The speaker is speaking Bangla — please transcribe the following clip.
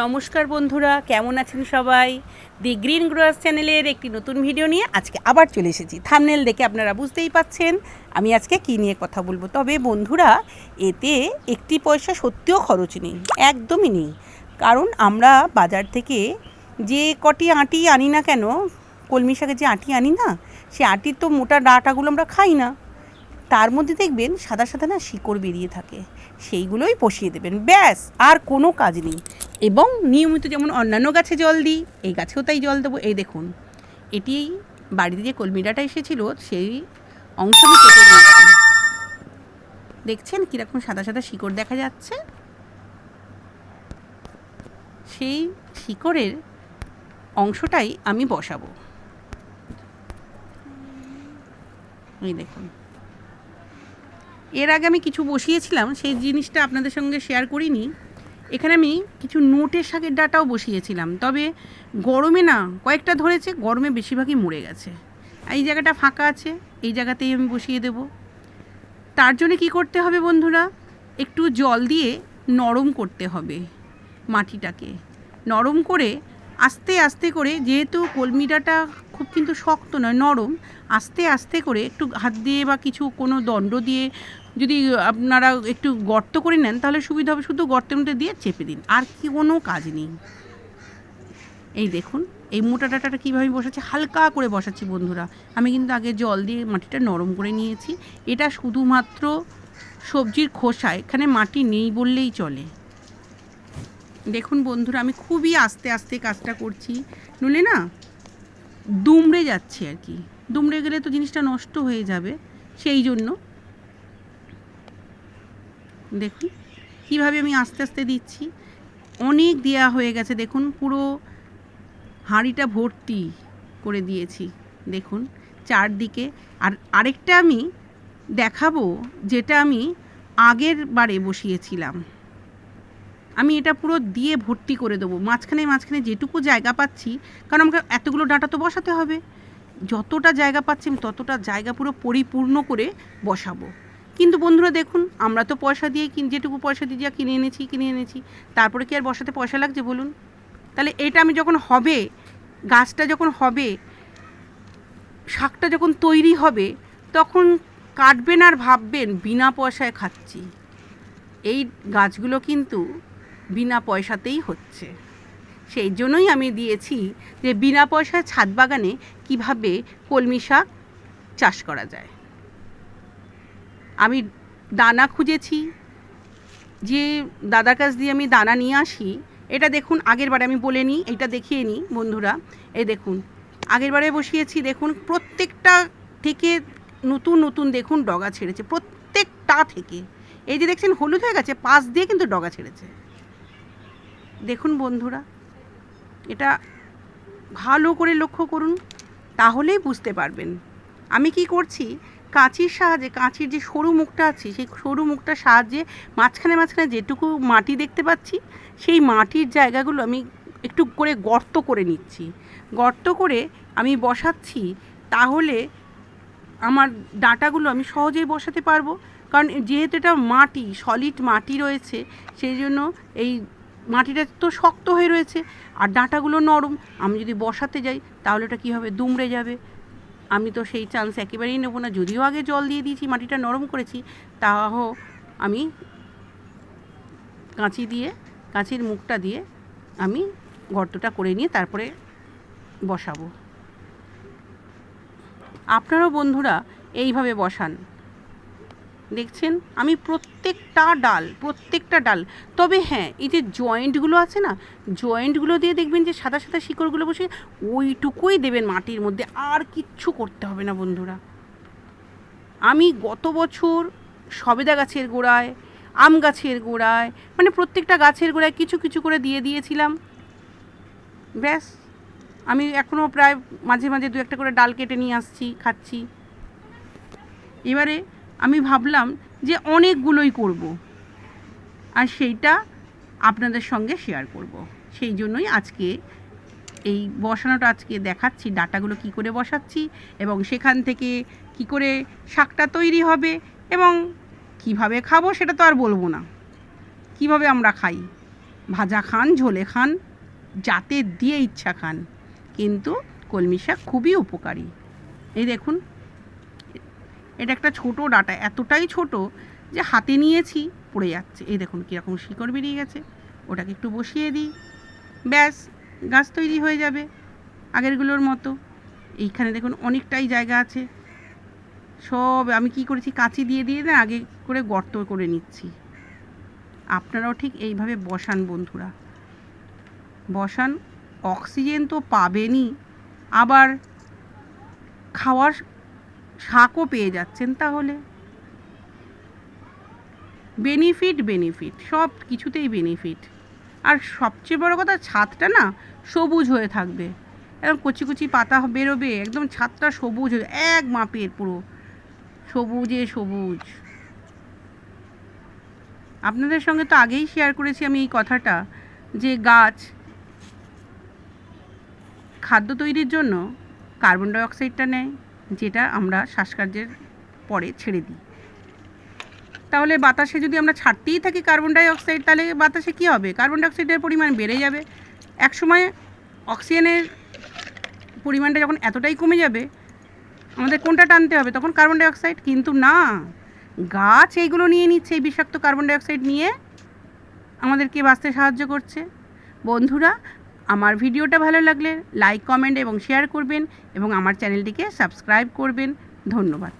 নমস্কার বন্ধুরা, কেমন আছেন সবাই? দি গ্রিন গ্রোয়ার্স চ্যানেলের একটি নতুন ভিডিও নিয়ে আজকে আবার চলে এসেছি। থামনেল দেখে আপনারা বুঝতেই পাচ্ছেন আমি আজকে কী নিয়ে কথা বলব। তবে বন্ধুরা, এতে একটি পয়সা সত্যিও খরচ নেই, একদমই নেই। কারণ আমরা বাজার থেকে যে কটি আটি আনি না কেন, কলমি শাকের যে আটি আনি না, সে আটির তো মোটা ডাঁটাগুলো আমরা খাই না। তার মধ্যে দেখবেন সাদা সাদা না শিকড় বেরিয়ে থাকে। সেইগুলোই বসিয়ে দেবেন। ব্যাস, আর কোনো কাজ নেই। এবং নিয়মিত যেমন অন্যান্য গাছে জল দিই, এই গাছেও তাই জল দেবো। এই দেখুন, এটি বাড়িতে যে কলমিডাটা এসেছিল, সেই অংশ কেটে দেখছেন কীরকম সাদা সাদা শিকড় দেখা যাচ্ছে? সেই শিকড়ের অংশটাই আমি বসাবো। এই দেখুন। এর আগে আমি কিছু বসিয়েছিলাম, সেই জিনিসটা আপনাদের সঙ্গে শেয়ার করিনি। এখানে আমি কিছু নোটের শাকের ডাটাও বসিয়েছিলাম, তবে গরমে না, কয়েকটা ধরেছে, গরমে বেশিরভাগই মরে গেছে। এই জায়গাটা ফাঁকা আছে, এই জায়গাতেই আমি বসিয়ে দেব। তার জন্য কি করতে হবে বন্ধুরা? একটু জল দিয়ে নরম করতে হবে মাটিটাকে। নরম করে আস্তে আস্তে করে, যেহেতু কলমি ডাঁটা খুব কিন্তু শক্ত নয়, নরম। আস্তে আস্তে করে একটু হাত দিয়ে বা কিছু কোনো দণ্ড দিয়ে যদি আপনারা একটু গর্ত করে নেন, তাহলে সুবিধা হবে শুধু গর্তের মধ্যে দিয়ে চেপে দিন, আর কি কোনো কাজ নেই। এই দেখুন, এই মোটা ডাটাটা কীভাবে বসাচ্ছি? হালকা করে বসাচ্ছি বন্ধুরা। আমি কিন্তু আগে জল দিয়ে মাটিটা নরম করে নিয়েছি। এটা শুধুমাত্র সবজির খোসা, এখানে মাটি নেই বললেই চলে। দেখুন বন্ধুরা, আমি খুবই আস্তে আস্তে কাজটা করছি। নইলে না দুমড়ে যাচ্ছে আর কি। দুমড়ে গেলে তো জিনিসটা নষ্ট হয়ে যাবে, সেই জন্য। দেখুন কীভাবে আমি আস্তে আস্তে দিচ্ছি। অনেক দেয়া হয়ে গেছে, দেখুন, পুরো হাঁড়িটা ভর্তি করে দিয়েছি, দেখুন, চারদিকে। আর আরেকটা আমি দেখাবো, যেটা আমি আগের বারে বসিয়েছিলাম। আমি এটা পুরো দিয়ে ভর্তি করে দেবো। মাঝখানে মাঝখানে যেটুকু জায়গা পাচ্ছি, কারণ আমাকে এতগুলো ডাটা তো বসাতে হবে। যতটা জায়গা পাচ্ছি আমি ততটা জায়গা পুরো পরিপূর্ণ করে বসাবো। কিন্তু বন্ধুরা দেখুন, আমরা তো পয়সা দিয়ে যেটুকু পয়সা দিয়ে যা কিনে এনেছি কিনে এনেছি, তারপরে কি আর বসাতে পয়সা লাগছে বলুন? তাহলে এটা আমি যখন হবে, গাছটা যখন হবে, শাকটা যখন তৈরি হবে, তখন কাটবেন আর ভাববেন, বিনা পয়সায় খাচ্ছি। এই গাছগুলো কিন্তু বিনা পয়সাতেই হচ্ছে। সেই জন্যই আমি দিয়েছি যে বিনা পয়সায় ছাদ বাগানে কীভাবে কলমি শাক চাষ করা যায়। আমি দানা খুঁজেছি। যে দাদার কাছ দিয়ে আমি দানা নিয়ে আসি, এটা দেখুন আগের বারে আমি বলে নিই, এটা দেখিয়ে নিই বন্ধুরা। এ দেখুন, আগের বারে বসিয়েছি, দেখুন প্রত্যেকটা থেকে নতুন নতুন দেখুন ডগা ছেড়েছে, প্রত্যেকটা থেকে। এই যে দেখছেন, হলুদ হয়ে গেছে, পাশ দিয়ে কিন্তু ডগা ছেড়েছে। দেখুন বন্ধুরা, এটা ভালো করে লক্ষ্য করুন, তাহলেই বুঝতে পারবেন। আমি কি করছি? কাঁচির সাহায্যে, কাঁচির যে সরু মুখটা আছে, সেই সরু মুখটার সাহায্যে মাঝখানে মাঝখানে যেটুকু মাটি দেখতে পাচ্ছি, সেই মাটির জায়গাগুলো আমি একটু করে গর্ত করে নিচ্ছি। গর্ত করে আমি বসাচ্ছি, তাহলে আমার ডাঁটাগুলো আমি সহজেই বসাতে পারব। কারণ যেহেতু এটা মাটি সলিড মাটি রয়েছে, সেই জন্য এই মাটিটা তো শক্ত হয়ে রয়েছে আর ডাঁটাগুলো নরম। আমি যদি বসাতে যাই, তাহলে ওটা কী হবে দুমড়ে যাবে? আমি তো সেই চান্স একেবারেই নেব না। যদিও আগে জল দিয়ে দিয়েছি, মাটিটা নরম করেছি, তাও আমি কাঁচি দিয়ে, কাঁচির মুখটা দিয়ে আমি গর্তটা করে নিয়ে তারপরে বসাবো। আপনারাও বন্ধুরা এইভাবে বসান। দেখছেন? আমি প্রত্যেকটা ডাল প্রত্যেকটা ডাল। তবে হ্যাঁ এই যে জয়েন্টগুলো আছে না, জয়েন্টগুলো দিয়ে দেখবেন যে সাদা সাদা শিকড়গুলো বসে ওইটুকুই দেবেন মাটির মধ্যে। আর কিচ্ছু করতে হবে না বন্ধুরা। আমি গত বছর সবেদা গাছের গোড়ায়, আম গাছের গোড়ায় মানে প্রত্যেকটা গাছের গোড়ায় কিছু কিছু করে দিয়ে দিয়েছিলাম। ব্যাস, আমি এখনও প্রায় মাঝে মাঝে দু একটা করে ডাল কেটে নিয়ে আসছি, খাচ্ছি। এবারে আমি ভাবলাম যে অনেকগুলোই করব। আর সেইটা আপনাদের সঙ্গে শেয়ার করব। সেই জন্যই আজকে এই বসানোটা আজকে দেখাচ্ছি, ডাটাগুলো কি করে বসাচ্ছি এবং সেখান থেকে কি করে শাকটা তৈরি হবে এবং কীভাবে খাব সেটা তো আর বলব না। কীভাবে আমরা খাই? ভাজা খান, ঝোলে খান, যাতে দিয়ে ইচ্ছা খান। কিন্তু কলমি শাক খুবই উপকারী। এই দেখুন এটা একটা ছোট ডাটা, এতটাই ছোট যে হাতে নিয়েছি, পড়ে যাচ্ছে। এই দেখুন কীরকম শিকড় বেরিয়ে গেছে। ওটাকে একটু বসিয়ে দিই। ব্যাস, গাছ তৈরি হয়ে যাবে আগেরগুলোর মতো। এইখানে দেখুন অনেকটাই জায়গা আছে। সব, আমি কি করেছি, কাঁচি দিয়ে দিয়ে না আগে করে গর্ত করে নিচ্ছি। আপনারাও ঠিক এইভাবে বসান বন্ধুরা। বসান, অক্সিজেন তো পাবেনই। আবার খাওয়ার শাকও পেয়ে যাচ্ছেন তাহলে। বেনিফিট বেনিফিট সব কিছুতেই বেনিফিট আর সবচেয়ে বড় কথা, ছাদটা না সবুজ হয়ে থাকবে। একদম কচি কচি পাতা বেরোবে, একদম ছাদটা সবুজ হয়ে, এক মাপের পুরো। সবুজে সবুজ। আপনাদের সঙ্গে তো আগেই শেয়ার করেছি আমি এই কথাটা, যে গাছ খাদ্য তৈরির জন্য কার্বন ডাইঅক্সাইডটা নেয়। যেটা আমরা শ্বাসকার্যের পরে ছেড়ে দিই। তাহলে বাতাসে যদি আমরা ছাড়তেই থাকি কার্বন ডাইঅক্সাইড তাহলে বাতাসে কী হবে? কার্বন ডাইঅক্সাইডের পরিমাণ বেড়ে যাবে। একসময় অক্সিজেনের পরিমাণটা যখন এতটাই কমে যাবে, আমাদের কোনটা টানতে হবে? তখন কার্বন ডাইঅক্সাইড কিন্তু না, গাছ এইগুলো নিয়ে নিচ্ছে, এই বিষাক্ত কার্বন ডাইঅক্সাইড নিয়ে। আমাদেরকে বাঁচতে সাহায্য করছে। বন্ধুরা আমার ভিডিওটা ভালো লাগলে লাইক কমেন্ট এবং শেয়ার করবেন এবং আমার চ্যানেলটিকে সাবস্ক্রাইব করবেন। ধন্যবাদ।